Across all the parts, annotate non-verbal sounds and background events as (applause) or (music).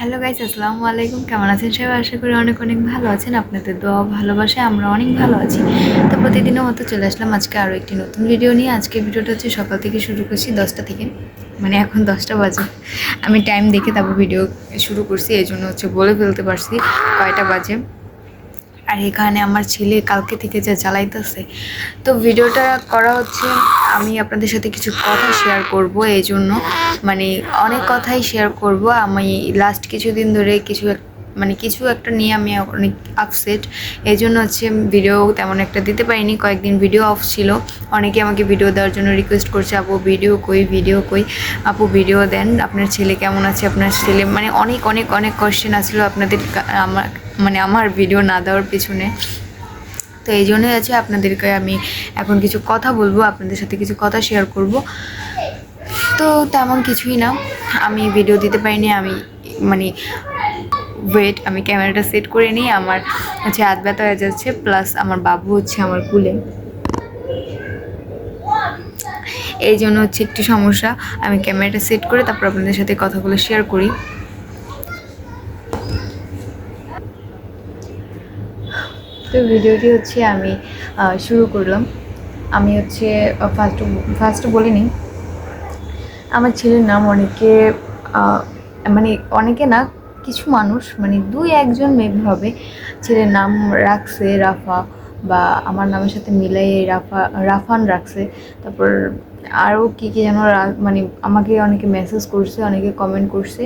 Hello guys আসসালামু আলাইকুম। কেমন আছেন সবাই? আশা করি অনেক অনেক ভালো আছেন। আপনাদের দোয়া ভালোবাসায় আমরা অনেক ভালো আছি। তো প্রতিদিনের মতো চলে আসলাম আজকে আরও একটি নতুন ভিডিও নিয়ে। আজকে ভিডিওটা হচ্ছে সকাল থেকে শুরু করছি দশটা থেকে। মানে এখন দশটা বাজে। আমি টাইম দেখে তারপর ভিডিও শুরু করছি, এই জন্য হচ্ছে বলে ফেলতে পারছি। কয়টা বাজে? আর এখানে আমার ছেলে কালকে থেকে যা জ্বালাইতেছে। তো ভিডিওটা করা হচ্ছে আমি আপনাদের সাথে কিছু কথা শেয়ার করব, এই জন্য। মানে অনেক কথাই শেয়ার করব। আমি লাস্ট কিছুদিন ধরে কিছু মানে কিছু একটা নিয়ে আমি অনেক আপসেট এই জন্য হচ্ছে ভিডিও তেমন একটা দিতে পারিনি। কয়েকদিন ভিডিও অফ ছিল। অনেকে আমাকে ভিডিও দেওয়ার জন্য রিকোয়েস্ট করছে, আপু ভিডিও কই ভিডিও কই? আপু ভিডিও দেন। আপনার ছেলে কেমন আছে? আপনার ছেলে মানে অনেক অনেক অনেক কোয়েশ্চেন আসলো আপনাদের আমার মানে আমার ভিডিও না দেওয়ার পিছনে। তো এই জন্যই আছে আপনাদেরকে আমি এখন কিছু কথা বলব, আপনাদের সাথে কিছু কথা শেয়ার করব। তো তেমন কিছুই না, আমি ভিডিও দিতে পারিনি, আমি মানে ওয়েট আমি ক্যামেরাটা সেট করে নিই, আমার হচ্ছে হাত ব্যথা হয়ে যাচ্ছে প্লাস আমার বাবু হচ্ছে আমার কুলে। এই জন্য হচ্ছে একটু সমস্যা, আমি ক্যামেরাটা সেট করে তারপর আপনাদের সাথে কথাগুলো শেয়ার করি। তো ভিডিওটি হচ্ছে আমি শুরু করলাম। আমি হচ্ছে ফার্স্ট ফার্স্ট বলে নিই আমার ছেলের নাম অনেকে মানে অনেকে না, কিছু মানুষ মানে দুই একজন মেবি হবে, ছেলের নাম রাখছে রাফা বা আমার নামের সাথে মিলাই রাফা, রাফান রাখছে। তারপর আরও কী কী যেন মানে আমাকে অনেকে মেসেজ করছে, অনেকে কমেন্ট করছে।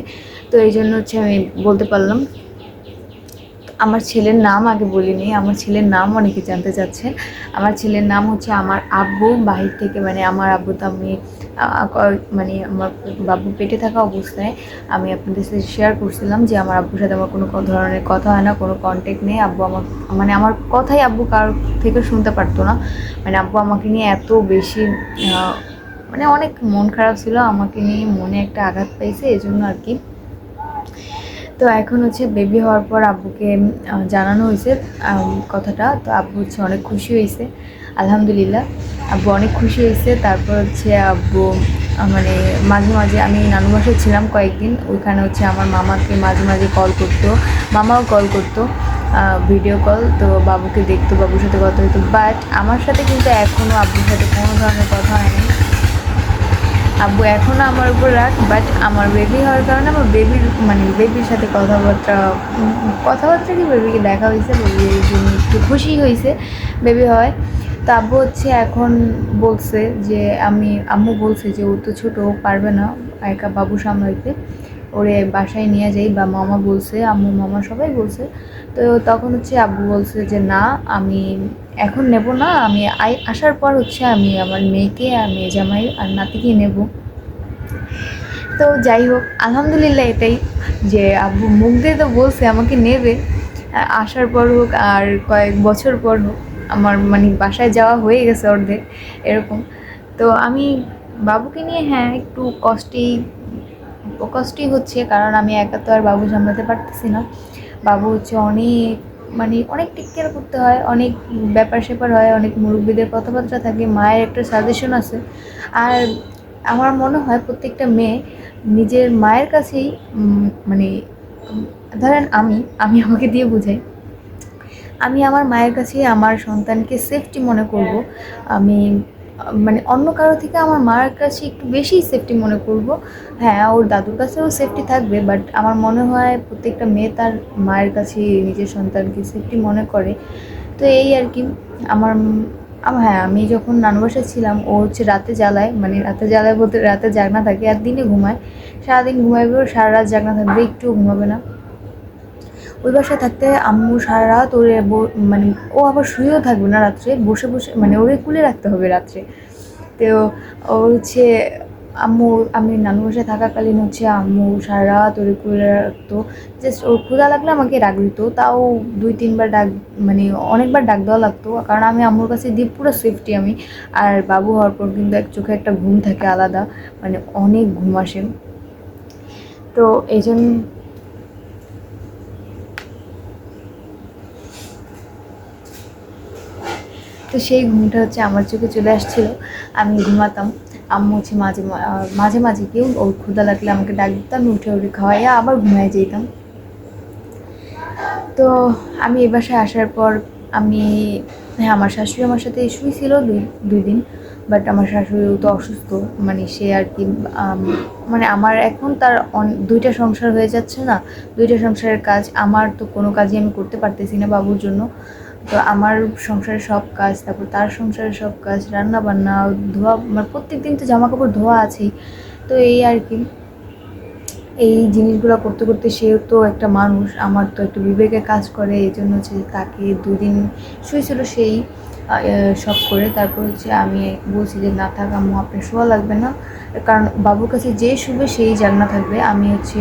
তো এই জন্য হচ্ছে আমি বলতে পারলাম আমার ছেলের নাম আগে বলিনি, আমার ছেলের নাম অনেকে জানতে চাচ্ছে আমার ছেলের নাম হচ্ছে আমার আব্বু, বাহির থেকে মানে আমার আব্বু তো আমি মানে আমার বাবু পেটে থাকা অবস্থায় আমি আপনাদের সাথে শেয়ার করছিলাম যে আমার আব্বুর সাথে আমার কোনো ধরনের কথা হয় না, কোনো কন্ট্যাক্ট নেই। আব্বু আমার মানে আমার কথাই আব্বু কার থেকে শুনতে পারতো না। মানে আব্বু আমাকে নিয়ে এত বেশি মানে অনেক মন খারাপ ছিল, আমাকে নিয়ে মনে একটা আঘাত পাইছে এই জন্য আর কি তো এখন হচ্ছে বেবি হওয়ার পর আব্বুকে জানানো হয়েছে কথাটা। তো আব্বু হচ্ছে অনেক খুশি হয়েছে, আলহামদুলিল্লাহ। আব্বু অনেক খুশি হয়েছে। তারপর হচ্ছে আব্বু মানে মাঝে মাঝে আমি নানু বাসায় ছিলাম কয়েকদিন। ওইখানে হচ্ছে আমার মামাকে মাঝে মাঝে কল করতো। মামাও কল করতো ভিডিও কল তো বাবুকে দেখতো, বাবুর সাথে কথা হতো। বাট আমার সাথে কিন্তু এখনও আব্বুর সাথে কোনো ধরনের কথা হয়নি। আব্বু এখনও আমার উপর রাগ বাট আমার বেবি হওয়ার কারণে আমার বেবির মানে বেবির সাথে কথাবার্তা কথাবার্তা কি বেবিকে দেখা হয়েছে? বেবি একটু খুশি হয়েছে বেবি হয় তো আব্বু হচ্ছে এখন বলছে যে আমি আম্মু বলছে যে ও তো ছোটো পারবে না, একা বাবু সামলাইতে। ওরে বাসায় নিয়ে যাই বা মামা বলছে, আম্মু, মামা সবাই বলছে। তো তখন হচ্ছে আব্বু বলছে যে, না, আমি এখন নেব না, আমি আসার পর হচ্ছে আমি আমার মেয়েকে আর মেয়ে জামাই আর নাতিকে নেব। তো যাই হোক, আলহামদুলিল্লাহ এটাই যে আব্বু মুখ দিয়ে তো বলছে, আমাকে নেবে। আসার পর হোক আর কয়েক বছর পর হোক, আমার মানে বাসায় যাওয়া হয়ে গেছে অর্ধেক, এরকম। তো আমি বাবুকে নিয়ে হ্যাঁ একটু কষ্টেই কষ্টই হচ্ছে, কারণ আমি একা তো আর বাবু সামলাতে পারতেছি না। বাবু হচ্ছে অনেক মানে অনেক টেক কেয়ার করতে হয়, অনেক ব্যাপার স্যাপার হয়, অনেক মুরব্বীদের কথাবার্তা থাকে, মায়ের একটা সাজেশন আছে। আর আমার মনে হয় প্রত্যেকটা মেয়ে নিজের মায়ের কাছেই মানে ধরেন আমি আমি আমাকে দিয়ে বুঝাই। আমি আমার মায়ের কাছে আমার সন্তানকে সেফটি মনে করব। আমি মানে অন্য কারও থেকে আমার মায়ের কাছে একটু বেশি সেফটি মনে করব। হ্যাঁ ওর দাদুর কাছেও সেফটি থাকবে বাট আমার মনে হয় প্রত্যেকটা মেয়ে তার মায়ের কাছে, নিজের সন্তানকে সেফটি মনে করে। তো এই আর কি, আমার হ্যাঁ আমি যখন নানু বাসায় ছিলাম, ও হচ্ছে রাতে জ্বালায় মানে রাতে জ্বালায় বলতে রাতে জাগনা থাকে আর দিনে ঘুমায়। সারাদিন ঘুমাইবে ও সারা রাত জাগনা থাকবে, একটুও ঘুমাবে না। ওই বাসায় থাকতে আম্মু সারা রাত ওরে মানে ও আবার শুয়েও থাকবে না রাত্রে, বসে বসে মানে ওরে কুলে রাখতে হবে রাত্রে। তো ও হচ্ছে আম্মু, আমি নানু বাসায় থাকাকালীন হচ্ছে আম্মু সারা রাত ওরে কুলে রাখতো। জাস্ট ওর ক্ষুধা লাগলে আমাকে ডাক দিত তাও দুই, তিনবার ডাক মানে অনেকবার ডাক দেওয়া লাগতো, কারণ আমি আম্মুর কাছে দিয়ে পুরো সেফটি আমি। আর বাবু হওয়ার পর কিন্তু এক চোখে একটা ঘুম থাকে আলাদা মানে অনেক ঘুম আসে। তো এই জন্য তো সেই ঘুমটা হচ্ছে আমার চোখে চলে আসছিল। আমি ঘুমাতাম। আম্মু হচ্ছে মাঝে মাঝে মাঝে কেউ ওর ক্ষুদা লাগলে আমাকে ডাক দিতাম আমি উঠে উঠে খাওয়াইয়া আবার ঘুমায় যেতাম তো আমি এ বাসায় আসার পর আমি হ্যাঁ আমার শাশুড়ি আমার সাথে শুয়েছিল দুই দুই দিন। বাট আমার শাশুড়িও তো অসুস্থ। মানে সে আর কি মানে আমার এখন তার দুইটা সংসার হয়ে যাচ্ছে না। দুইটা সংসারের কাজ, আমার তো কোনো কাজই আমি করতে পারতেছি না বাবুর জন্য। তো আমার সংসারের সব কাজ, তারপর তার সংসারের সব কাজ রান্না বান্না ধোয়া মানে প্রত্যেক দিন তো জামা কাপড় ধোয়া আছেই। তো এই আর কি। এই জিনিসগুলো করতে করতে সেও তো একটা মানুষ, আমার তো একটু বিবেকে কাজ করে এই জন্য হচ্ছে তাকে দুদিন শুয়েছিল সেই। সব করে তারপর হচ্ছে আমি বলছি যে, না থাক আম্মু, আপনার শোয়া লাগবে না। কারণ বাবুর কাছে যে শুবে সেই জাগনা থাকবে। আমি হচ্ছে,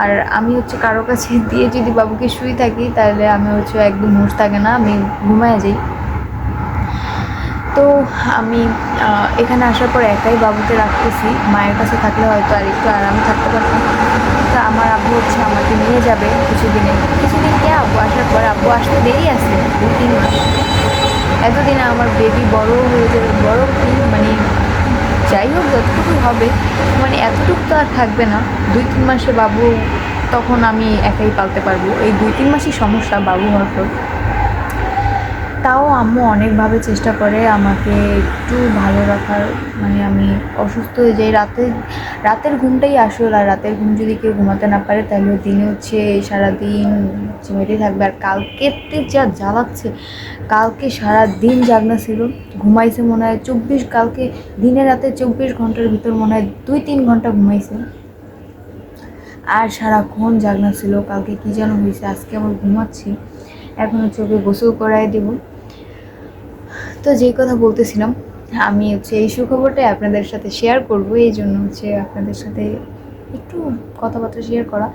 আর আমি হচ্ছে কারও কাছে (laughs) দিয়ে যদি বাবুকে শুয়ে থাকি, তাহলে আমি হচ্ছে একদম হুঁশ থাকে না, আমি ঘুমায় যাই। তো আমি এখানে আসার পর একাই বাবুকে রাখতেছি। মায়ের কাছে থাকলে হয়তো আর একটু আরামে থাকতে পারতাম। তো আমার আব্বু হচ্ছে আমাকে নিয়ে যাবে কিছুদিনে। কিছুদিন কে আব্বু আসার পর আব্বু আসতে দেরি আছে দু তিন মাস। এতদিনে আমার বেবি বড় হয়ে যাবে, বড় কি মানে যাই হোক যতটুকু হবে মানে এতটুকু তো আর থাকবে না। দুই তিন মাসে বাবু, তখন আমি একাই পালতে পারব। এই দুই তিন মাসই সমস্যা বাবু হওয়ার পর তাও আম্মু অনেকভাবে চেষ্টা করে আমাকে একটু ভালো রাখার মানে আমি অসুস্থ হয়ে যাই। রাতে, রাতের ঘুমটাই আসল আর রাতের ঘুম যদি কেউ ঘুমাতে না পারে, তাহলে দিনে হচ্ছে সারাদিন চিমেটেই থাকবে। আর কালকেতে যা জ্বালাচ্ছে কালকে সারা দিন জাগনা ছিল। ঘুমাইছে মনে হয় চব্বিশ, কালকে দিনে রাতে চব্বিশ ঘণ্টার ভিতর মনে হয় দুই, তিন ঘণ্টা ঘুমাইছে। আর সারাক্ষণ জাগনা ছিল। কালকে কী যেন হয়েছে আজকে আমার ঘুমাচ্ছি। এখন ওকে গোসল করাই দেব। তো যেই কথা বলতেছিলাম, আমি হচ্ছে এই সুখবরটাই আপনাদের সাথে শেয়ার করব, এই জন্য হচ্ছে আপনাদের সাথে একটু কথাবার্তা শেয়ার করা।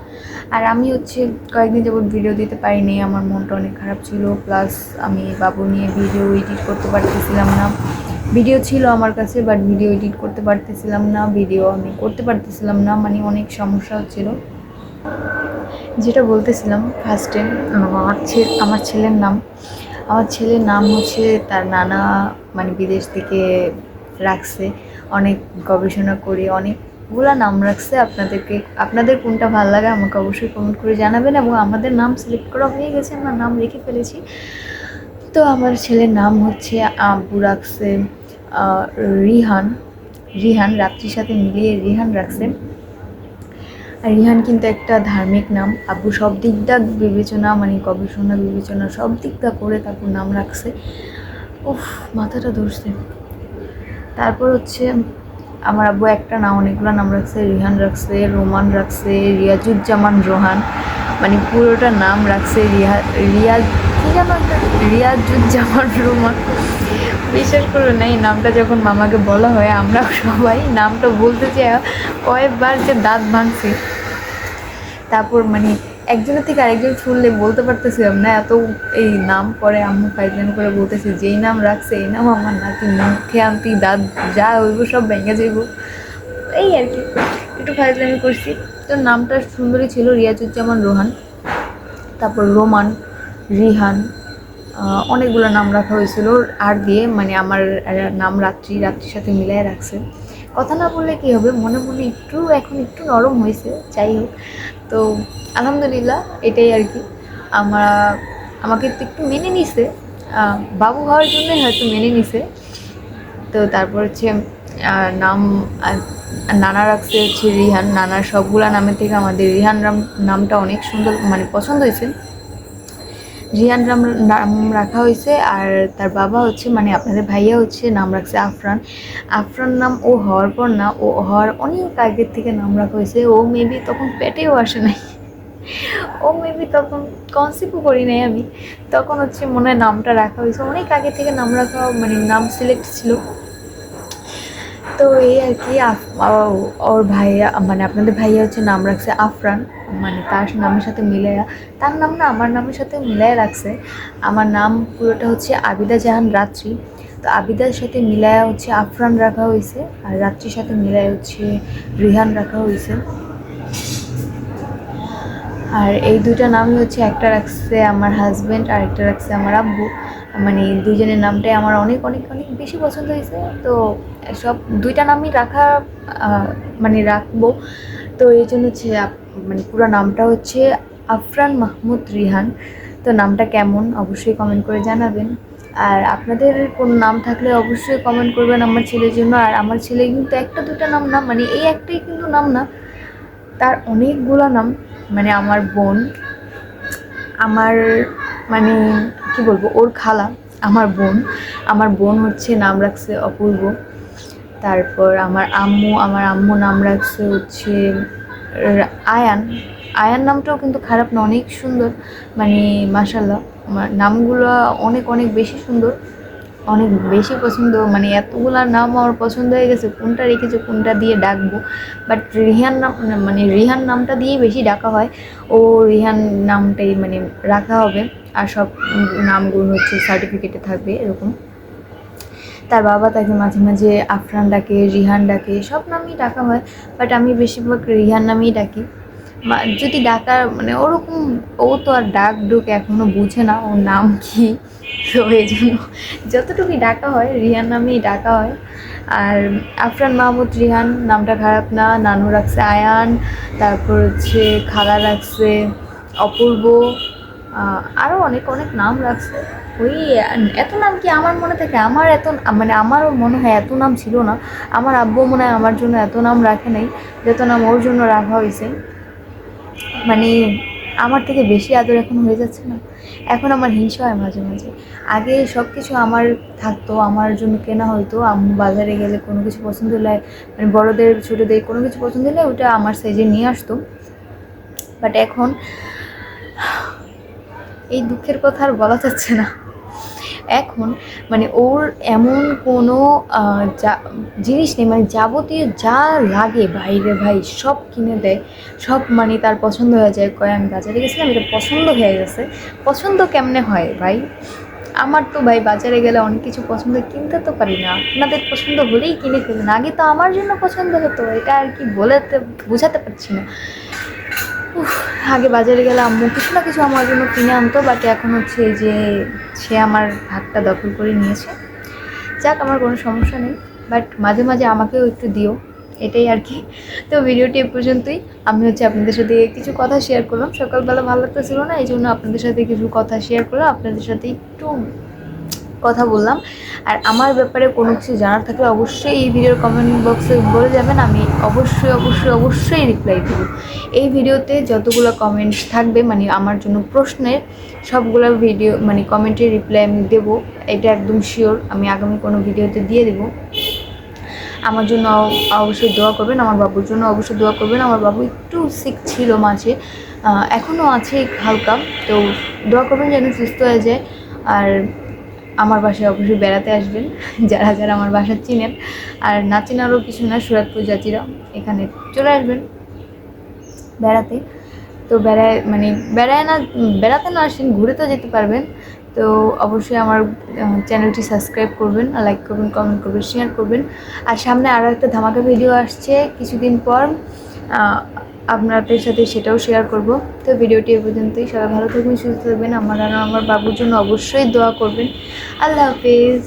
আর আমি হচ্ছে কয়েকদিন যাবত ভিডিও দিতে পারিনি, আমার মনটা অনেক খারাপ ছিল প্লাস আমি বাবু নিয়ে ভিডিও এডিট করতে পারতেছিলাম না। ভিডিও ছিল আমার কাছে বাট ভিডিও এডিট করতে পারতেছিলাম না ভিডিও আমি করতে পারতেছিলাম না মানে অনেক সমস্যা হচ্ছিল। যেটা বলতেছিলাম ফার্স্টে আমার আমার ছেলের নাম আমার ছেলের নাম হচ্ছে, তার নানা মানে বিদেশ থেকে রাখছে, অনেক গবেষণা করে অনেকগুলা নাম রাখছে আপনাদেরকে। আপনাদের কোনটা ভালো লাগে আমাকে অবশ্যই কমেন্ট করে জানাবেন এবং আমাদের নাম সিলেক্ট করা হয়ে গেছে, আমরা নাম রেখে ফেলেছি। তো আমার ছেলের নাম হচ্ছে আব্বু রাখছে রিহান। রিহান, রাত্রির সাথে মিলিয়ে রিহান রাখছে। আর রিহান কিন্তু একটা ধার্মিক নাম। আব্বু সব দিকটা বিবেচনা মানে গবেষণা, বিবেচনা, সব দিকটা করে তারপর নাম রাখছে। উফ, মাথাটা ধরছে। তারপর হচ্ছে আমার আব্বু একটা না অনেকগুলো নাম রাখছে। রিহান রাখছে, রোমান রাখছে, রিয়াজুজ্জামান রোহান মানে পুরোটা নাম রাখছে রিয়া রিয়াজ কি যেন একটা রিয়াজুজ্জামান রোমান। বিশ্বাস করো না, এই নামটা যখন মামাকে বলা হয়, আমরা সবাই নামটা বলতে চাই কয়েকবার যে দাঁত ভাঙছে। তারপর মানে একজনের থেকে আরেকজন শুনলে বলতে পারতেছিলাম না, এত এই নাম পরে আম্মু ফাইজলামি করে বলতেছি, যেই নাম রাখছে, এই নাম আমার নাতি, মুখে আনতি, দাঁত যা হইব সব ভেঙে যাইব। এই আর কি, একটু ফাইজলামি করছি। তো নামটা সুন্দরই ছিল রিয়াজুজ্জামান রোহান, তারপর রোমান, রিহান অনেকগুলো নাম রাখা হয়েছিল, আর দিয়ে মানে আমার নাম রাত্রি, রাত্রির সাথে মিলাই রাখছে। কথা না বললে কী হবে? মনে মনে একটু, এখন একটু নরম হয়েছে, যাই হোক। তো আলহামদুলিল্লাহ, এটাই আর কি। আমরা, আমাকে একটু মেনে নিছে। বাবু হওয়ার জন্যই হয়তো মেনে নিছে। তো তারপর হচ্ছে নাম নানা রাখছে হচ্ছে রিহান। নানার সবগুলা নামের থেকে আমাদের রিহান নাম নামটা অনেক সুন্দর মানে পছন্দ হয়েছে। রিয়ান নাম নাম রাখা হয়েছে আর তার বাবা হচ্ছে মানে আপনাদের ভাইয়া হচ্ছে, নাম রাখছে আফরান। আফরান নাম ও হওয়ার পর না, ও হওয়ার অনেক আগের থেকে নাম রাখা হয়েছে। ও মেবি তখন পেটেও আসে নাই। ও মেবি তখন কনসিপও করি নাই আমি। তখন হচ্ছে মনে হয় নামটা রাখা হয়েছে। অনেক আগে থেকে নাম রাখা মানে নাম সিলেক্ট ছিল। তো এই আর কি ওর ভাইয়া মানে আপনাদের ভাইয়া হচ্ছে নাম রাখছে আফরান মানে তার নামের সাথে মিলাইয়া তার নাম না, আমার নামের সাথে মিলাই রাখছে। আমার নাম পুরোটা হচ্ছে আবিদা জাহান রাত্রি। তো আবিদার সাথে মিলায়া হচ্ছে আফরান রাখা হয়েছে আর রাত্রির সাথে মিলায় হচ্ছে রিহান রাখা হয়েছে আর এই দুইটা নামই হচ্ছে, একটা রাখছে আমার হাজব্যান্ড আর একটা রাখছে আমার আব্বু। মানে দুজনের নামটাই আমার অনেক অনেক অনেক বেশি পছন্দ হয়েছে। তো সব দুইটা নামই রাখা মানে রাখব। তো এই জন্য হচ্ছে মানে পুরো নামটা হচ্ছে আফরান মাহমুদ রিহান। তো নামটা কেমন? অবশ্যই কমেন্ট করে জানাবেন। আর আপনাদের কোন নাম থাকলে অবশ্যই কমেন্ট করবেন আমার ছেলের জন্য। আর আমার ছেলে কিন্তু একটা দুটা নাম না মানে এই একটাই কিন্তু নাম না। তার অনেকগুলো নাম মানে আমার বোন, আমার মানে কি বলব, ওর খালা, আমার বোন আমার বোন হচ্ছে নাম রাখছে অপূর্ব। তারপর আমার আম্মু আমার আম্মু নাম রাখছে হচ্ছে আয়ান। আয়ান নামটাও কিন্তু খারাপ না, অনেক সুন্দর। মানে মাসাল্লাহ আমার নামগুলো অনেক অনেক বেশি সুন্দর। অনেক বেশি পছন্দ মানে এতগুলা নাম আমার পছন্দ হয়ে গেছে, কোনটা রেখেছে, কোনটা দিয়ে ডাকবো। বাট রিহান নাম মানে রিহান নামটা দিয়েই বেশি ডাকা হয়। ও রিহান নামটাই মানে রাখা হবে, আর সব নামগুলো হচ্ছে সার্টিফিকেটে থাকবে, এরকম। তার বাবা তাকে মাঝে মাঝে আফরান ডাকে, রিহান ডাকে, সব নামই ডাকা হয় বাট আমি বেশিরভাগ রিহান নামেই ডাকি। যদি ডাকার মানে ওরকম, ও তো আর ডাক ডুক এখনও বুঝে না ওর নাম কি। তো এই জন্য যতটুকুই ডাকা হয়, রিহান নামেই ডাকা হয়। আর আফরান মাহমুদ, রিহান, নামটা খারাপ না। নানু রাখছে আয়ান, তারপর হচ্ছে খালা রাখছে অপূর্ব আরও অনেক অনেক নাম রাখছে। ওই, এত নাম কি আমার মনে থাকে? আমার এত মানে আমারও মনে হয় এত নাম ছিল না। আমার আব্বু মনে হয় আমার জন্য এত নাম রাখে নাই, যত নাম ওর জন্য রাখা হয়েছে। মানে আমার থেকে বেশি আদর এখন হয়ে যাচ্ছে না। এখন আমার হিংসা হয় মাঝে মাঝে। আগে সব কিছু আমার থাকতো, আমার জন্য কেনা হয়তো আমি, বাজারে গেলে কোনো কিছু পছন্দ হলে মানে বড়োদের, ছোটোদের কোনো কিছু পছন্দ হলে ওটা আমার সাইজে নিয়ে আসতো। বাট এখন এই দুঃখের কথা আর বলা যাচ্ছে না। এখন মানে ওর এমন কোনো যা- জিনিস নেই মানে যাবতীয় যা লাগে বাইরে ভাই সব কিনে দেয়। সব মানে তার পছন্দ হয়ে যায় কয় আমি বাজারে গেছিলাম, এটা পছন্দ হয়ে গেছে। পছন্দ কেমনে হয় ভাই? আমার তো ভাই বাজারে গেলে অনেক কিছু পছন্দ, কিনতে তো পারি না। আপনাদের পছন্দ হলেই কিনে ফেলেন। আগে তো আমার জন্য পছন্দ হতো, এটা আর কি বলেতে, বোঝাতে পারছি না। আগে বাজারে গেলে আম্মু কিছু না কিছু আমার জন্য কিনে আনতো বাট এখন হচ্ছে যে সে আমার হাতটা দখল করে নিয়েছে। যাক, আমার কোনো সমস্যা নেই বাট মাঝে মাঝে আমাকেও একটু দিও, এটাই আর কি। তো ভিডিওটি এ পর্যন্তই, আমি হচ্ছে আপনাদের সাথে কিছু কথা শেয়ার করলাম। সকালবেলা ভালো লাগতেছিল না, এই জন্য আপনাদের সাথে কিছু কথা শেয়ার করলাম, আপনাদের সাথে একটু কথা বললাম। আর আমার ব্যাপারে কোনো কিছু জানার থাকলে অবশ্যই এই ভিডিওর কমেন্ট বক্সে বলে যাবেন, আমি অবশ্যই অবশ্যই অবশ্যই রিপ্লাই দেবো। এই ভিডিওতে যতগুলো কমেন্টস থাকবে মানে আমার জন্য প্রশ্নের সবগুলো ভিডিও মানে কমেন্টের রিপ্লাই আমি দেবো। এটা একদম শিওর আমি আগামী কোনো ভিডিওতে দিয়ে দেবো। আমার জন্য অবশ্যই দোয়া করবেন, আমার বাবুর জন্য অবশ্যই দোয়া করবেন। আমার বাবু একটু সিক ছিল মাঝে এখনও আছে হালকা, তো দোয়া করবেন যেন সুস্থ হয়ে যায়। আর আমার বাসায় অবশ্যই বেড়াতে আসবেন। (laughs) যারা যারা আমার বাসা চিনেন। আর না চেনারও কিছু না, সুরাতপুর জাতিরা এখানে চলে আসবেন বেড়াতে। তো বেড়ায় মানে বেড়ায় না বেড়াতে না আসেন, ঘুরে তো যেতে পারবেন। তো অবশ্যই আমার চ্যানেলটি সাবস্ক্রাইব করবেন, লাইক করবেন, কমেন্ট করবেন শেয়ার করবেন। আর সামনে আরও একটা ধামাকা ভিডিও আসছে কিছুদিন পর। আপনাদের সাথে সেটাও শেয়ার করব। তো ভিডিওটি এ পর্যন্তই। সবাই ভালো থাকবেন, সুস্থ থাকবেন। আমার আর আমার বাবুর জন্য অবশ্যই দোয়া করবেন। আল্লাহ হাফিজ।